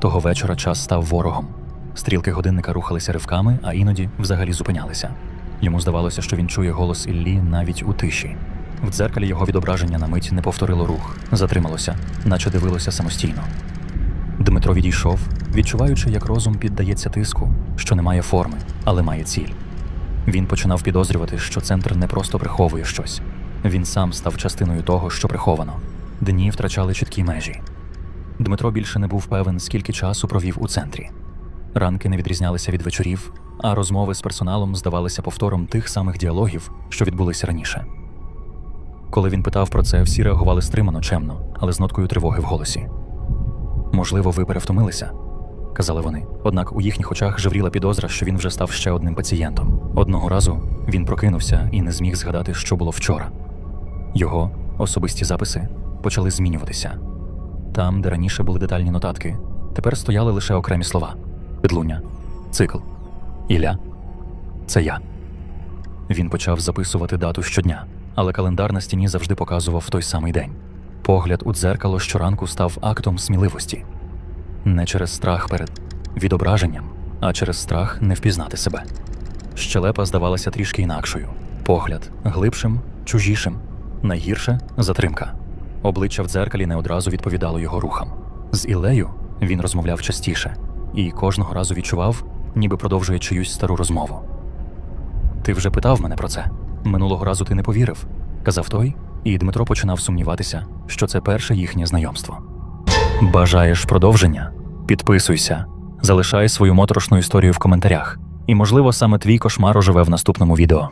Того вечора час став ворогом. Стрілки годинника рухалися ривками, а іноді взагалі зупинялися. Йому здавалося, що він чує голос Іллі навіть у тиші. В дзеркалі його відображення на мить не повторило рух, затрималося, наче дивилося самостійно. Дмитро відійшов, відчуваючи, як розум піддається тиску, що не має форми, але має ціль. Він починав підозрювати, що центр не просто приховує щось. Він сам став частиною того, що приховано. Дні втрачали чіткі межі. Дмитро більше не був певен, скільки часу провів у центрі. Ранки не відрізнялися від вечорів, а розмови з персоналом здавалися повтором тих самих діалогів, що відбулися раніше. Коли він питав про це, всі реагували стримано, чемно, але з ноткою тривоги в голосі. Можливо, ви перевтомилися, казали вони. Однак у їхніх очах жевріла підозра, що він вже став ще одним пацієнтом. Одного разу він прокинувся і не зміг згадати, що було вчора. Його особисті записи почали змінюватися. Там, де раніше були детальні нотатки, тепер стояли лише окремі слова: підлуння, цикл, Ілля. Це я. Він почав записувати дату щодня, але календар на стіні завжди показував той самий день. Погляд у дзеркало щоранку став актом сміливості. Не через страх перед відображенням, а через страх не впізнати себе. Щелепа здавалася трішки інакшою. Погляд глибшим, чужішим. Найгірше затримка. Обличчя в дзеркалі не одразу відповідало його рухам. З Ілею він розмовляв частіше і кожного разу відчував, ніби продовжує чиюсь стару розмову. Ти вже питав мене про це. Минулого разу ти не повірив, казав той, і Дмитро починав сумніватися, що це перше їхнє знайомство. Бажаєш продовження? Підписуйся, залишай свою моторошну історію в коментарях, і, можливо, саме твій кошмар оживе в наступному відео.